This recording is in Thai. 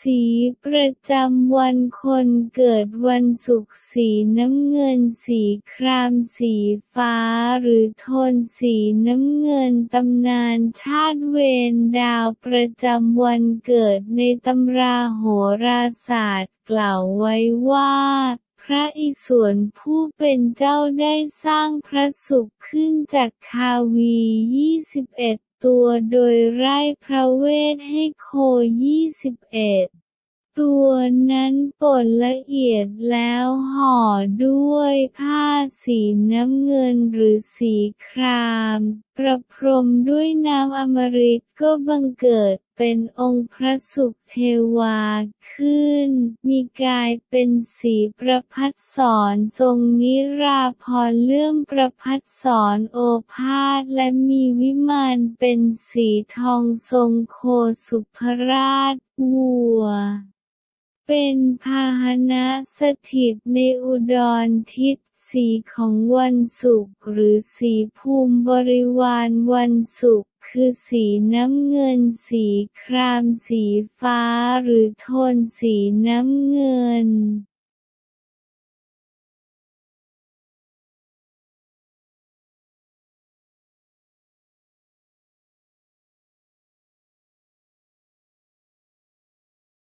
สีประจำวันคนเกิดวันศุกร์สีน้ำเงินสีครามสีฟ้าหรือโทนสีน้ำเงินตำนานชาติเวรดาวประจำวันเกิดในตำราโหราศาสตร์กล่าวไว้ว่าพระอิศวรผู้เป็นเจ้าได้สร้างพระศุกร์ขึ้นจากคาวี 21 ตัวโดยไร่พระเวทให้โค21ตัวนั้นป่นละเอียดแล้วห่อด้วยผ้าสีน้ำเงินหรือสีคราม ประพรมด้วยน้ำอมฤตก็บังเกิดเป็นองค์พระศุกร์เทวาขึ้น มีกายเป็นสีประพัดสอนทรงนิราพรเลื่อมประพัดสอนโอภาสและมีวิมานเป็นสีทองทรงโคสุภราชวัวเป็นพาหนะสถิตในอุดรทิศ สีของวันศุกร์หรือสีภูมิบริวารวันศุกร์คือสีน้ำเงิน สีคราม สีฟ้า หรือโทนสีน้ำเงิน